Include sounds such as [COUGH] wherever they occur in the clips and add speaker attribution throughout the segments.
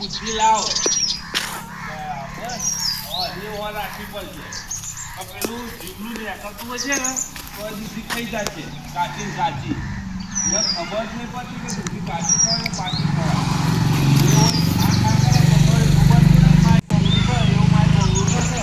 Speaker 1: પૂછી લાવો હજી ઓર રાખવી પડશે પેલું જીવનું નીકળતું હશે ને, તો હજી ખાઈ છે. કાચી કાચી. ખબર નહીં પડતી કે દૂધી કાચી ખવાય ને પાકી ખવાય એવું આ ખા કરે તો ખબર ખબર જ નહીં મારી પંગડી પર એવું મારી પંગડી પર છે.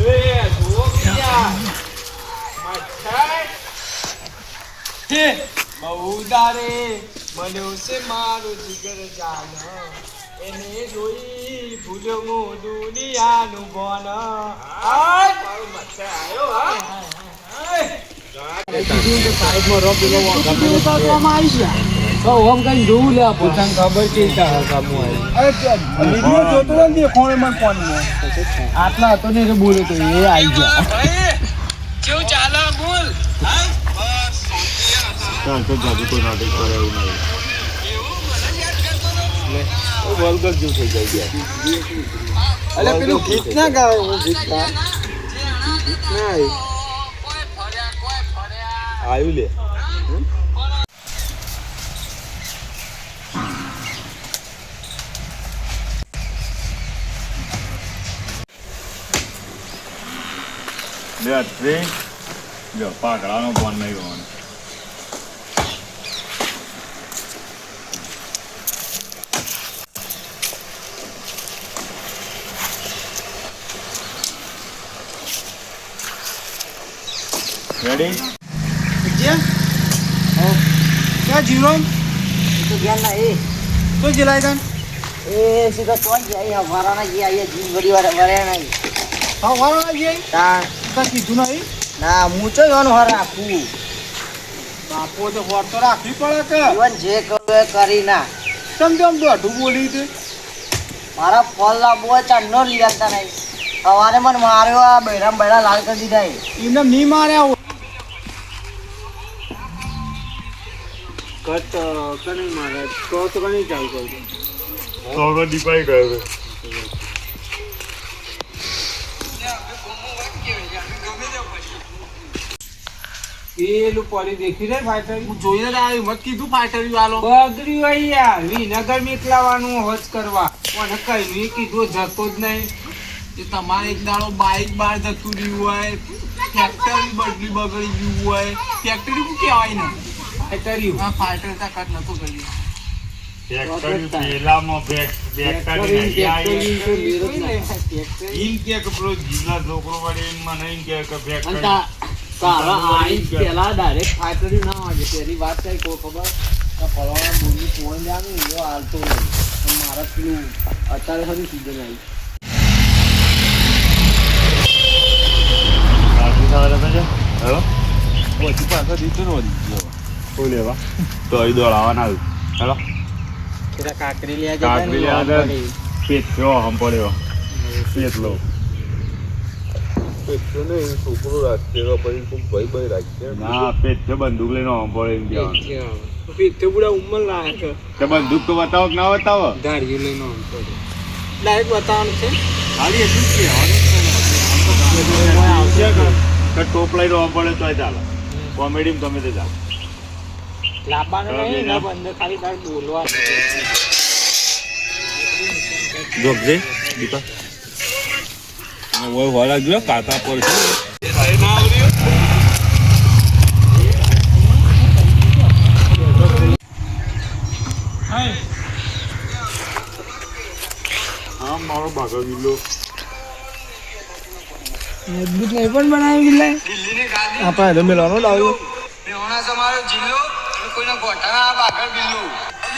Speaker 1: એ જુઓ બીજા મચ્છર હે બહુ દારે બન્યો છે મારું જીગર જાન એને જોઈ ભૂલ્યો હું દુનિયાનું આય મારો મચ્છર આવ્યો હા?
Speaker 2: આટલા હતો ને બોલ્યો તો એ આવી ગયા.
Speaker 1: કેવું ચાલે બોલ.
Speaker 3: ચાલ તો જાજુ કોઈ નાટક કરે એવું નહીં. વલગર જેવું થઈ જાય યાર.
Speaker 2: અલે પેલું ગીત ના ગાવે હું ગીત ગા ના
Speaker 3: આવ્યું લે. બે ત્રી જો પાકડાનો ફોન નહીં હોવાનો રેડી
Speaker 2: ક્યાં જીરો?
Speaker 4: તો ના એ.
Speaker 2: તો જલાય તન?
Speaker 4: એ સીધો કોણ જાય અમારા જે આયા જીમ ઘડી વાર વરે
Speaker 2: હા વાળો ના
Speaker 4: તા
Speaker 2: તા કીધું નહીં.
Speaker 4: ના હું તો એનો હર રાખું?
Speaker 2: બાપો તો હોર તો રાખવી પડે કે.
Speaker 4: જીવન જે કરવું કરી ના.
Speaker 2: તમ તેમ દોઢું બોલી તે
Speaker 4: મારા ફળ લાવવો હોય ચાર લીધા લઈ આવતા નહીં સવારે મને માર્યો આ બૈરામ બૈરા લાલ કરી દીધા.
Speaker 2: એમને નહીં માર્યા
Speaker 1: કટ કની મારે? તો તો કની ચાલુ કરું?
Speaker 3: તો હવે દીપાઈ ગયો
Speaker 1: પેલું પડી દેખી રે ફાઈટર
Speaker 2: હું જોઈને આવ્યું મત કીધું ફાટરી વાલો
Speaker 1: બગડ્યું હોય યાર વિનગર નીકળવાનું હજ કરવા. પણ કઈ નહીં કીધું જતો જ નહીં.
Speaker 2: કે તમારે એક દાડો બાઈક બહાર જતું રહ્યું હોય ફેક્ટરી બદલી બગડી ગયું હોય. ફેક્ટરી શું કહેવાય ને.
Speaker 1: ફાઈટર
Speaker 2: આ ફાઈટર તા કટ નતું કર્યું.
Speaker 3: પેલામાં ફેક્ટરી નથી
Speaker 1: ના. વાગે તેરી વાત કઈ કોઈ ખબર? આ ફલાણા ફોન જામે એવો હાલતો નહીં મારા પેલું અત્યારે સારી સીઝન આવી?
Speaker 2: પછી પાછા રીટર્ન
Speaker 3: કોઈ લેવા? તો અહીં દોડાવવાના આવ્યું. હેલો?
Speaker 1: કાકરી લે
Speaker 3: કાકરી લેવા દે. પેટ હમ પડ્યો. પેટ લો. બંદૂક લઈને બતાવો કે ના બતાવો?
Speaker 1: ધાર્યું લઈને ડાયરેક્ટ બતાવવાનું છે?
Speaker 3: ખાલી એટલું જ આવશે કે કે ટોપ લઈને પડે તો ચાલે. કોમેડીમાં ગમે તે ચાલે.
Speaker 1: લાવવાનું
Speaker 3: હવે
Speaker 1: નહીં
Speaker 3: ના.
Speaker 1: ના બંધ ખાલી તાર બોલવાનું
Speaker 3: જોગજે દીપા ઓય વાળા ગયો કાકા પર હા મારો ભાગો ગિલ્લો
Speaker 2: મજબૂત નહીં પણ બનાવી ગયેલા આપણે મેળવાનો લાવ્યો.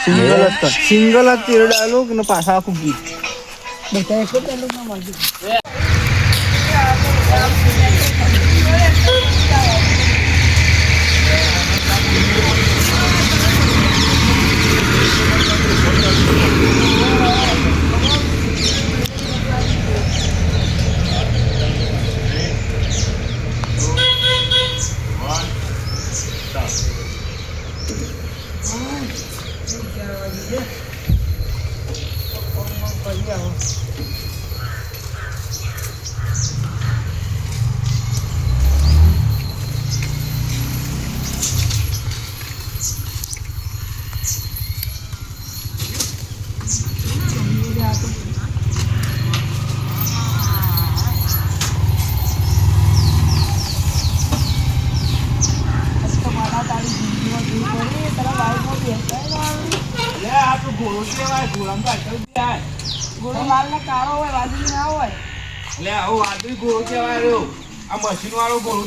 Speaker 2: Single atta, single atta, ele é louco no passar com
Speaker 1: o Stop. Ay, qué maravilla. Oh, oh, oh, વાળો ગોળો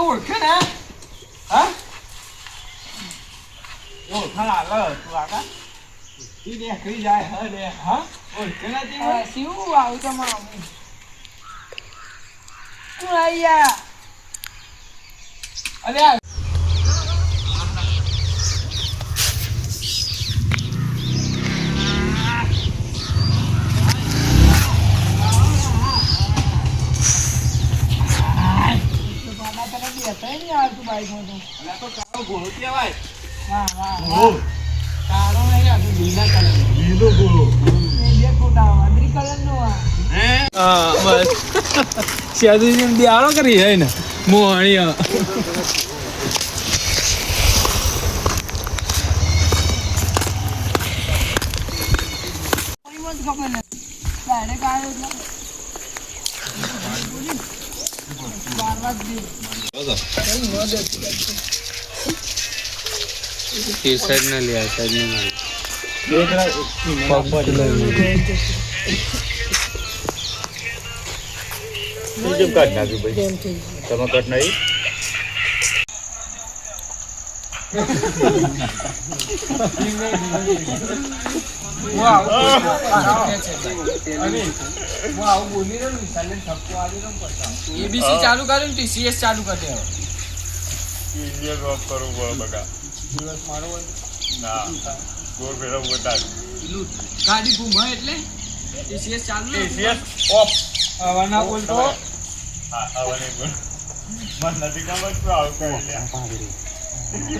Speaker 2: ઓળખે ને? જાય હ રે હા? ઓળખે ને તે મને?
Speaker 5: શિવ આવું તમારો કુળાઈયા અલ્યા નહીં આવતું બાઈકમાં તો
Speaker 1: એટલે આ તો કાળો ગોળો કહેવાય
Speaker 5: વાહ વાહ
Speaker 2: કાળો નહીં આ તો કલર
Speaker 3: લીલો
Speaker 1: હા
Speaker 6: બસ [LAUGHS] સેદુજી દિયાળો કરી હે ને મોહણીયા
Speaker 5: કોઈ મત ખબર નથી ડાયરેક્ટ આવ્યો એટલે બાર વાગ દે
Speaker 6: એ સાઈડ ના લે આ સાઈડ ના
Speaker 3: નાખ્યું ભાઈ. તમે કાઢ નાખી
Speaker 6: એબીસી ચાલુ કર્યું ને ટીસીએસ ચાલુ કરી દેવો.
Speaker 3: ઇન્ડિયન ઓફ કરવું પડે બકા.
Speaker 2: દિવસ મારો
Speaker 3: ના ગોળ ફેરવવું બતાવ્યું
Speaker 6: પેલું ગાડી ઘૂમે એટલે ટીસીએસ ચાલુ
Speaker 3: ટીસીએસ ઓફ.
Speaker 2: હવે ના બોલતો.
Speaker 3: હા હવે બોલ. મને નથી ખબર શું આવું કરી લે. થ્રી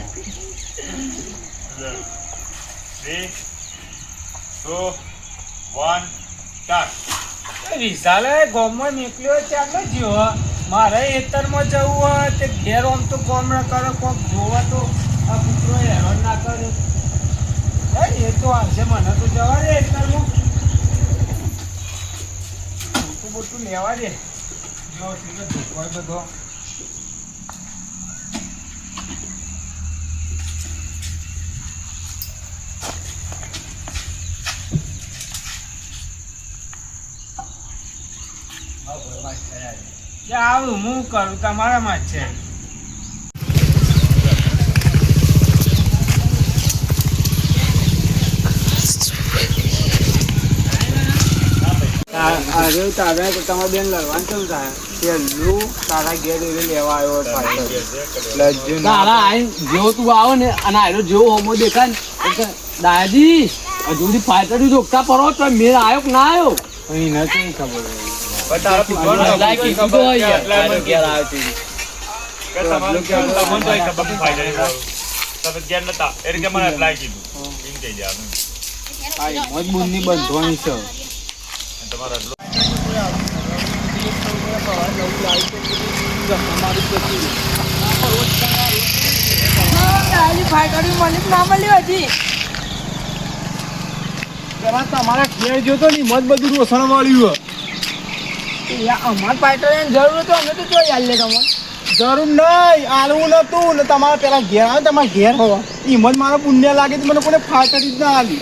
Speaker 3: વન સ્ટાર્ટ
Speaker 6: વિશાલે ગોમમાં નીકળ્યો ચાલો જ્યો મારે એતરમાં જવું હોય તે ઘેર આમ તો ગોમ ના કરે જોવા તો આ કૂતરો હેરાન ના કરે. એ તો આવશે, મને તો જવા દે એતરમાં મોટું મોટું લેવા દે. જો બધો જે આવું હું કરું તમારામાં જ છે. અરે તારા તો તમારે બેન લડવાનું કેમ થાય? પેલું તારા ઘેર એને લેવા આવ્યો પાછળ
Speaker 2: તારા આઈન જેવો તું આવો ને અને આયરો જેવો હોમો દેખાય ને દાદી હજુ સુધી પાછળ જોગતા પડો તો મેળ આવ્યો કે ના આવ્યો
Speaker 6: અહીં નથી ખબર બંધવાની છે
Speaker 3: તમારે
Speaker 6: ઘેર જોતો ને મત બધું રોસણ વાળ્યું
Speaker 5: અમાર પાટણ જરૂર હતું અમે તો જોઈ આલે તમને
Speaker 6: જરૂર નહીં આલવું નતું ને તમારા પેલા ઘેર આવે તમારા ઘેર હોવા. હિંમત મારા પુણ્ય લાગે તો મને કોને ફાટરી જ ના આલી.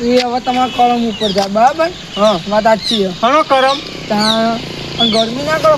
Speaker 5: એ હવે તમારા કરમ ઉપર જાય બરાબર?
Speaker 6: હા.
Speaker 5: વાત સાચી
Speaker 6: હનો કરમ
Speaker 5: ત્યાં ગરમી ના કરો.